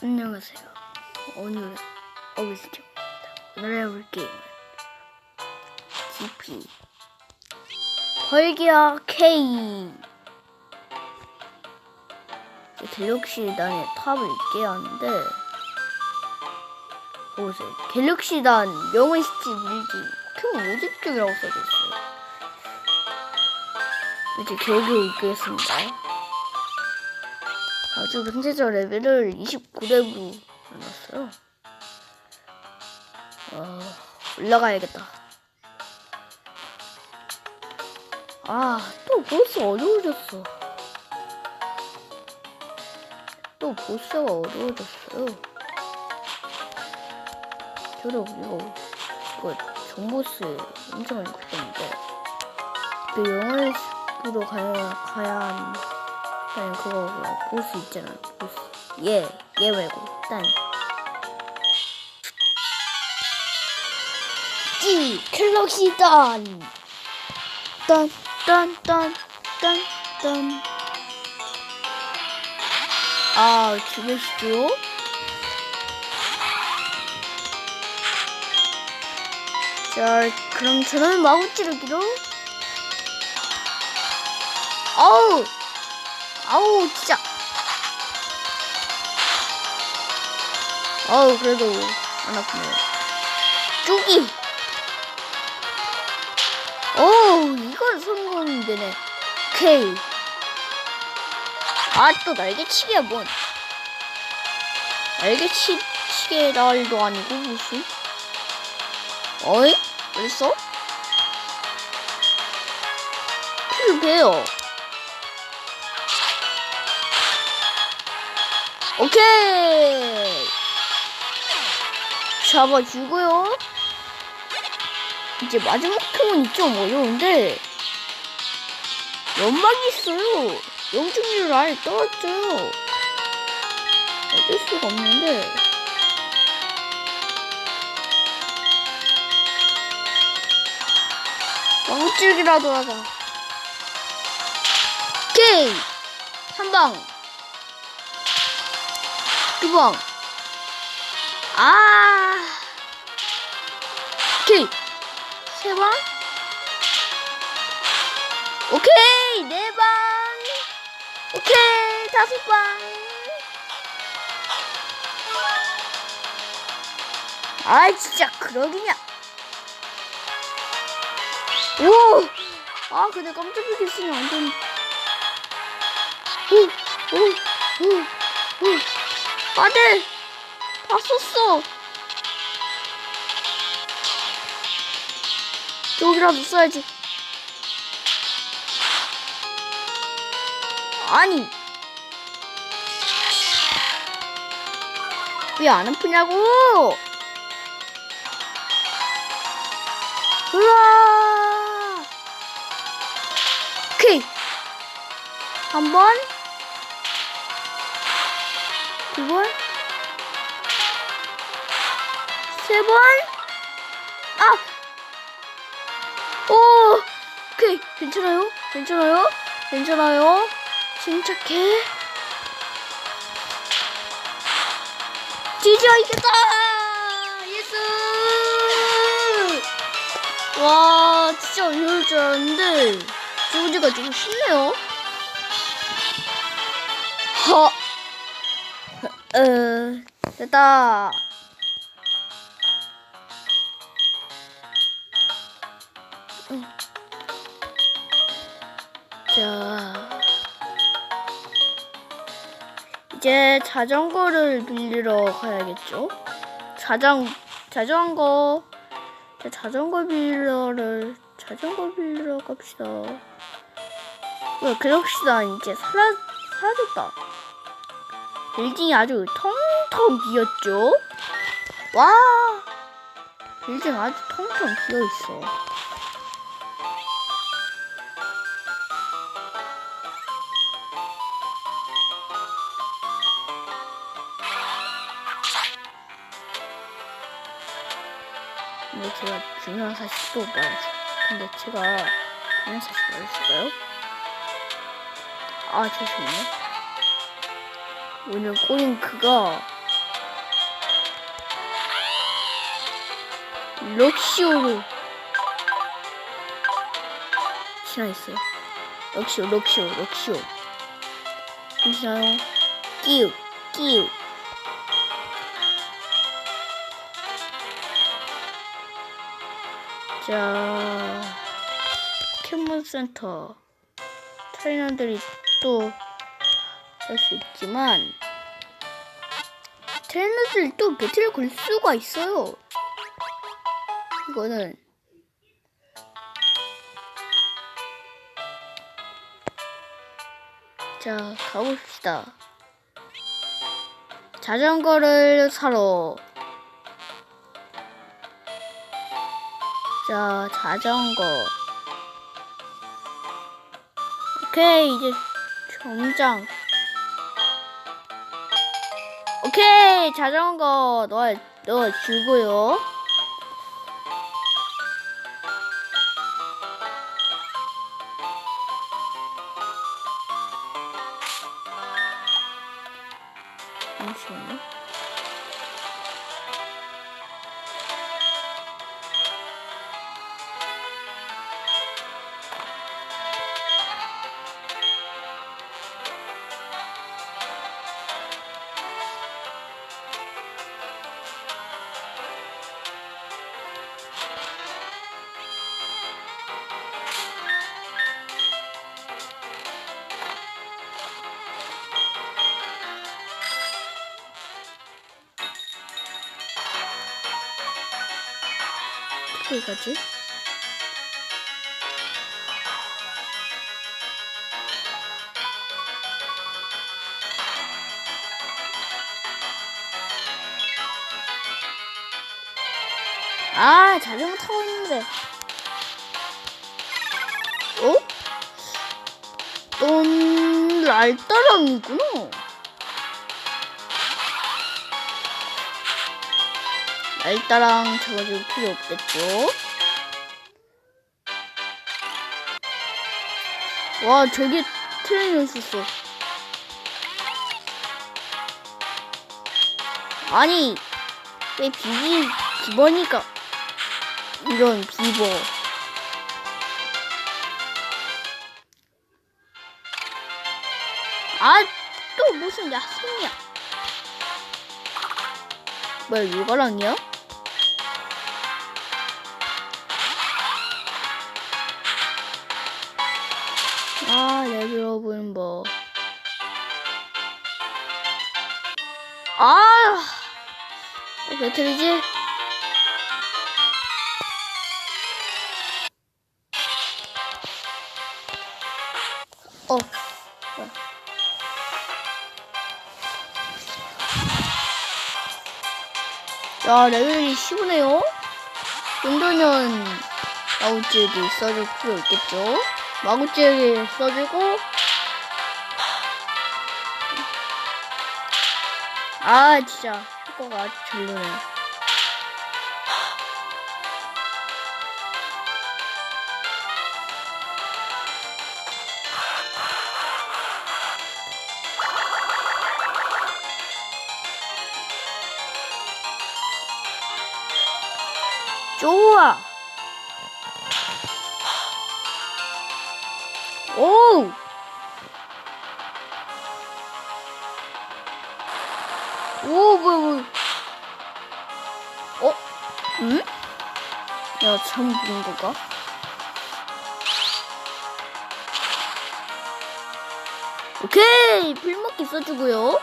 안녕하세요. 오늘 어비스입니다. 오늘 해볼 게임은 GP 벌기야 K 갤럭시 단의 탑을 깨야 하는데 보세요. 갤럭시 단 명은 시티 밀기 포켓몬 모집 중이라고 써져있어요. 이제 겨우겨우 읽겠습니다. 아주 현재저 레벨을 29렙으로 올렸어요. 어, 올라가야겠다. 아, 또 보스 어려워졌어. 또 보스가 어려워졌어요. 저도 이거, 이거 정보스 엄청 많이 컸는데, 그 영화로 가야, 가야 하는 아니 그거 그거 보스 있잖아 보스 얘 얘 말고 딴 찌! 갤럭시단! 딴, 딴, 딴, 딴, 딴. 아, 죽으시죠? 자, 그럼 저는 마구 찌르기로. 어우! 아우 진짜. 아우 그래도 안 아프네 쭈기! 어우 이건 성공이 되네. 오케이. 아 또 날개치기야 뭔. 날개치 치게 날도 아니고 무슨? 어이? 풀 배요 오케이. 잡아주고요. 이제 마지막 포켓몬이 좀 어려운데 연막이 있어요. 영중률을 아예 떨었어요 어쩔 수가 없는데. 왕줄기라도 하자. 오케이. 한 방 두방 아. 오케이. 세방 오케이. 네방 오케이. 다섯 방 아 진짜 그러기냐. 오아 근데 깜짝 놀랐으면 안 되는데 오오오오 아들 다 썼어. 여기라도 써야지. 아니. 왜 안 아프냐고? 우와. 오케이. 한번 세 번, 아, 오, 오케이, 괜찮아요, 괜찮아요, 괜찮아요, 침착해, 드디어 이겼다, 예스, 와, 진짜 어려울 줄 알았는데, 조지가 좀 쉽네요. 허. 어, 됐다. 응. 자, 이제 자전거를 빌리러 가야겠죠? 자전, 자전거, 자, 자전거 빌리러를, 자전거 빌리러 갑시다. 왜, 그럽시다. 이제 사라, 사라졌다. 빌딩이 아주 텅텅 비었죠? 와! 빌딩 아주 텅텅 비어있어. 근데 제가 중요한 사실도 말하죠. 근데 제가 중요한 사실 말했을까요? 뭐 아, 죄송해요. 오늘 꼬링크가 럭시오로 신화했어요. 럭시오, 럭시오, 럭시오. 보시나요? 끼우, 끼우. 자, 포켓몬 센터. 트레이너들이 또 할 수 있지만, 트레이너들이 또 배틀을 걸 수가 있어요. 이거는 자 가봅시다 자전거를 사러 자 자전거 오케이 이제 정장 오케이 자전거 넣어 잠시만요. 어떻게 가지? 아, 자전거 타고 있는데. 어? 넌 랄따랑이구나. 랄따랑 저거 필요 없겠죠? 와, 저기 트레이너 있었어. 아니, 왜 비비, 비버니까. 이런 비버. 아, 또 무슨 야생이야. 뭐야, 이거랑이야? 아, 레벨업은 뭐. 아, 몇 틀이지? 어. 야, 레벨이 15네요? 정도면 마구찌에게 써줄 필요 있겠죠? 마구찌에게 써주고 아 진짜 효과가 아주 별로네 좋아 오 오, 뭐야, 뭐야. 어? 응? 야, 잘못 부른 건가? 오케이! 풀먹기 써주고요.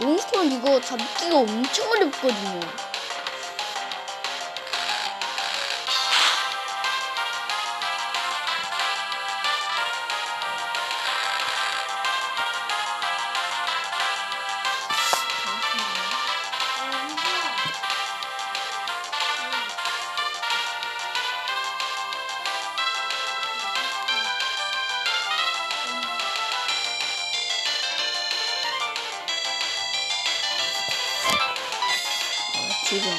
몬스터는 이거 잡기가 엄청 어렵거든요. 지금.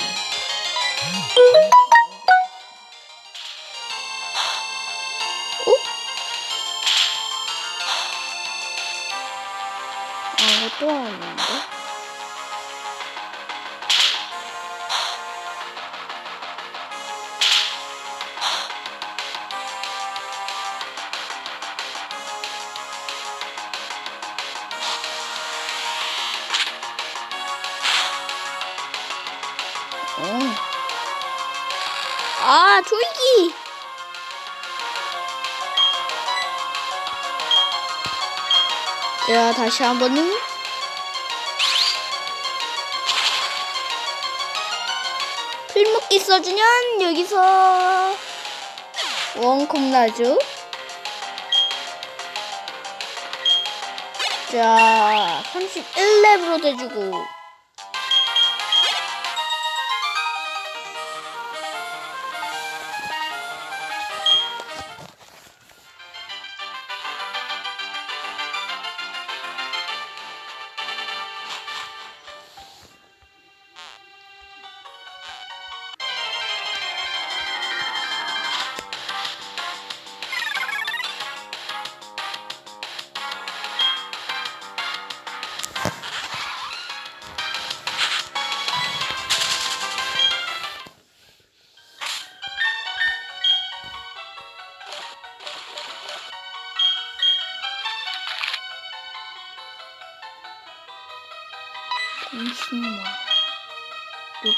어? 아, 또 하는데? 아, 조이기! 자, 다시 한 번은. 필목기 써주면 여기서 원콤 나죠. 자, 31렙으로 돼주고. 야,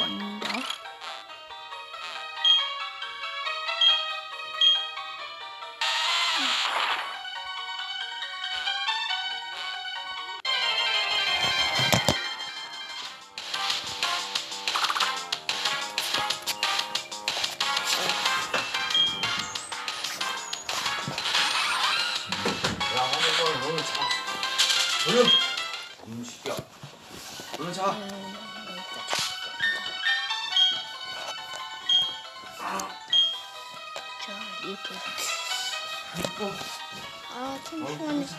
한번 얼른 자. 얼른. 음, 자. 자, 아, 얼른 잠시